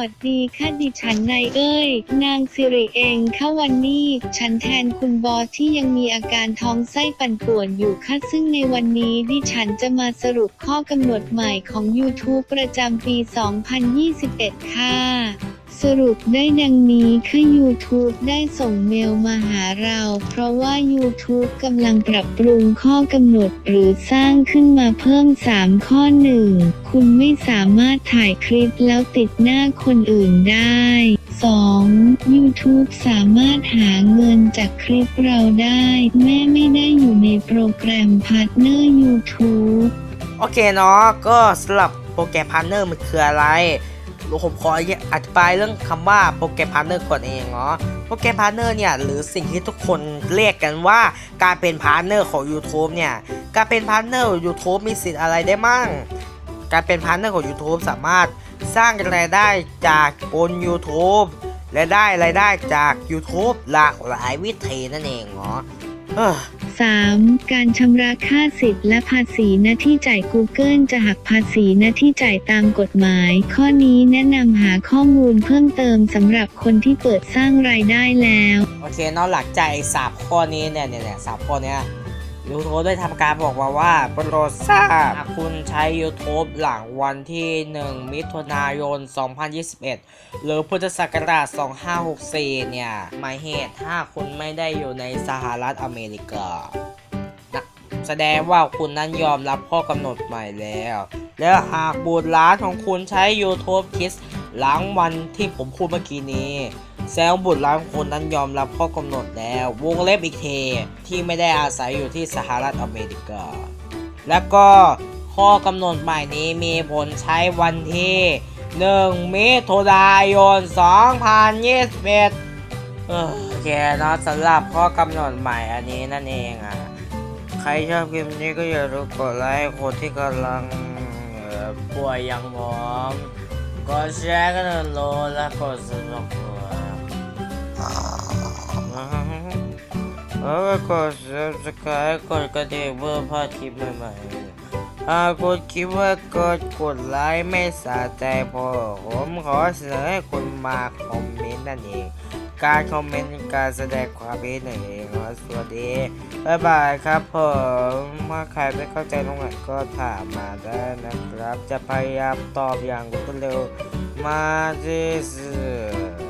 วัสดีค่ะดิฉันนายเอ้ย นางสิริเองค่ะวันนี้ ฉันแทนคุณบอสที่ยังมีอาการท้องไส้ปั่นป่วนอยู่ค่ะซึ่งในวันนี้ดิฉันจะมาสรุปข้อกำหนดใหม่ของ YouTube ประจำปี 2021 ค่ะ สรุปได้ดังนี้ค่ะ YouTube ได้ส่งเมลมาหาเรา เพราะว่า YouTube กำลังปรับปรุงข้อกำหนดหรือสร้างขึ้นมาเพิ่ม 3 ข้อ1คุณไม่สามารถถ่ายคลิปแล้วติดหน้าคนอื่นได้ 2. YouTube สามารถหาเงินจากคลิปเราได้ แม่ไม่ได้อยู่ในโปรแกรมพาร์ทเนอร์ YouTube โอเคเนาะก็สำหรับโปรแกรมพาร์เนอร์มันคืออะไร ผมขออธิบายเรื่องคำว่าโปรแกรมพาร์เนอร์ก่อนเองเนาะโปรแกรมพาร์เนอร์เนี่ยหรือสิ่งที่ทุกคนเรียกกันว่าการเป็นพาร์เนอร์ของ YouTube เนี่ยการเป็นพาร์เนอร์ YouTube มีสิทธิ์อะไรได้มั่งการเป็นพาร์เนอร์ของ YouTube สามารถสร้างรายได้จากบน YouTube และได้รายได้จาก YouTube หลากหลายวิธีนั่นเองเนาะ 3. การชำระค่าสิทธิ์และภาษีหน้าที่จ่าย Google จะหักภาษีหน้าที่จ่ายตามกฎหมาย ข้อนี้แนะนำหาข้อมูลเพิ่มเติมสำหรับคนที่เปิดสร้างรายได้แล้ว โอเคเนอกหลักใจสามข้อนี้เนี่ยเนี่ยเนี่ยสามข้อเนี้ย ยูทูบได้ทำการบอกมาว่าโปรดทราบหากคุณใช้ YouTube หลังวันที่ 1 มิถุนายน 2021 หรือพุทธศักราช 2564 เนี่ยหมายเหตุถ้าคุณไม่ได้อยู่ในสหรัฐอเมริกานะแสดงว่าคุณนั้นยอมรับข้อกำหนดใหม่แล้ว และหากบุตรหลานของคุณใช้ YouTube Kids หลังวันที่ผมพูดเมื่อกี้นี้ แซงบุตรหลานของคุณนั้นยอมรับข้อกำหนดแล้ว วงเล็บอีกเท ที่ไม่ได้อาศัยอยู่ที่สหรัฐอเมริกา แล้วก็ข้อกำหนดใหม่นี้มีผลใช้วันที่ 1 มิถุนายน 2021เออโอเคนาะสำหรับข้อกำหนดใหม่อันนี้นั่นเองอะ ใครชอบคลิปนี้ก็อย่าลืมกดไลค์คนที่กำลังป่วยอย่างผมกดแชร์กันโลและกดสนับสนุน แล้วก็กด subscribe กดกระดิ่งเพื่อพลาดคลิปใหม่ๆหากคุณคิดว่ากดกดไลค์ไม่สะใจพอ ผมขอเสนอให้คุณมาคอมเมนต์นั่นเอง การคอมเมนต์การแสดงความเห็นนั่นเองสวัสดี บ๊ายบายครับผมถ้าใครไม่เข้าใจตรงไหนก็ถามมาได้นะครับ จะพยายามตอบอย่างรวดเร็วมาที่สุด